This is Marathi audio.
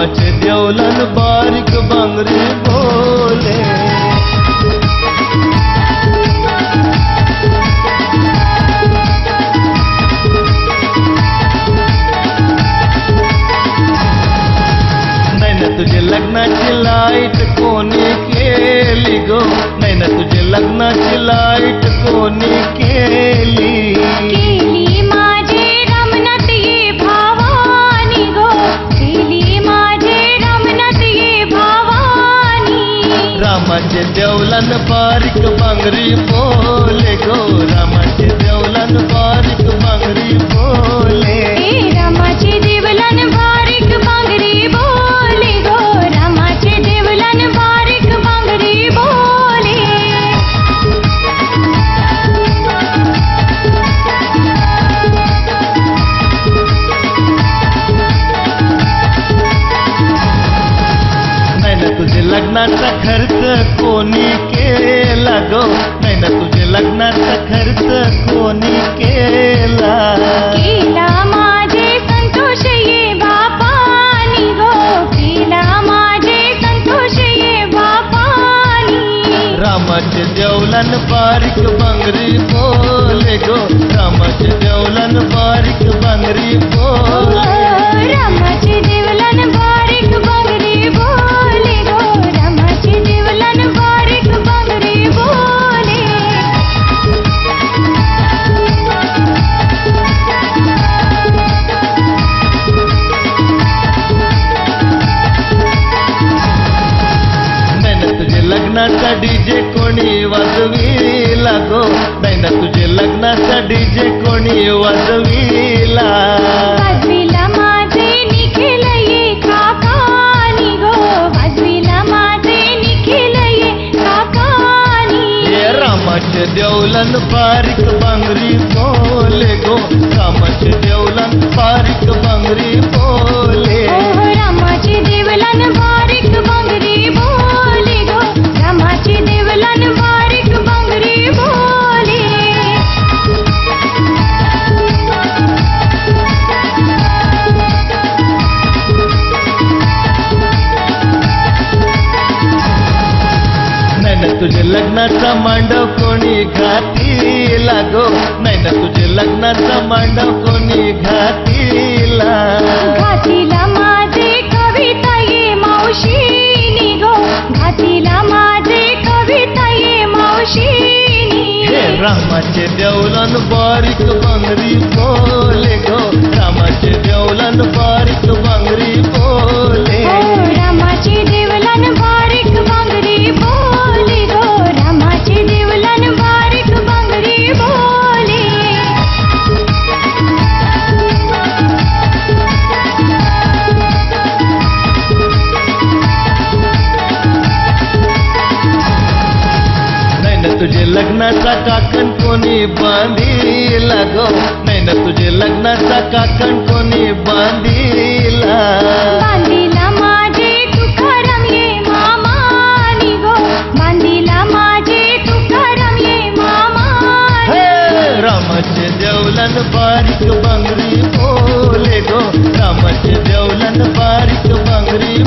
रामाचे देवलन बारीक बांगरी बोले. नाही तुझे लग्नाची लाइट कोणी केली गो? देवलन बारीक बांगरी बोले गो रामाचे देवलन बारीक बांगरी बोले तुझे लग्नाचा खर्च कोणी केला गो? नाही ना तुझे लग्नाचा खर्च कोणी केला? केला माझे संतोष ये बापानी गो. केला माझे संतोष ये बापानी. रामाचे देवलन बारीक बांगरी बोले गो. रामाचे देवलन बारीक बांगरी बोले लग्नाचा डीजे कोणी वाजविला गो? नाही ना तुझे लग्नाचा डीजे कोणी वाजविला? देवलन बारीक बांगरी बोले गो. रामाचे देवलन बारीक तुझे लग्नाचा मांडव कोणी घातीला गो नाही ना तुझे लग्नाचा मांडव कोणी घातीला घातीला माझे कविता ये मावशीनी गो घातीला माझे कविता ये मावशीनी हे रामाचे देवलन बारीक बांगरी बोले गो लग्नाचा काकण कोणी बांधीला गो नाही ना तुझे लग्नाचा काकण कोणी बांधीला बांधीला माझे तुकाराम ये मामानी गो बांधीला माझे तुकाराम ये मामानी हे रामाचे देवलन बारीक बांगरी बोले गो रामाचे देवलन बारीक बांगरी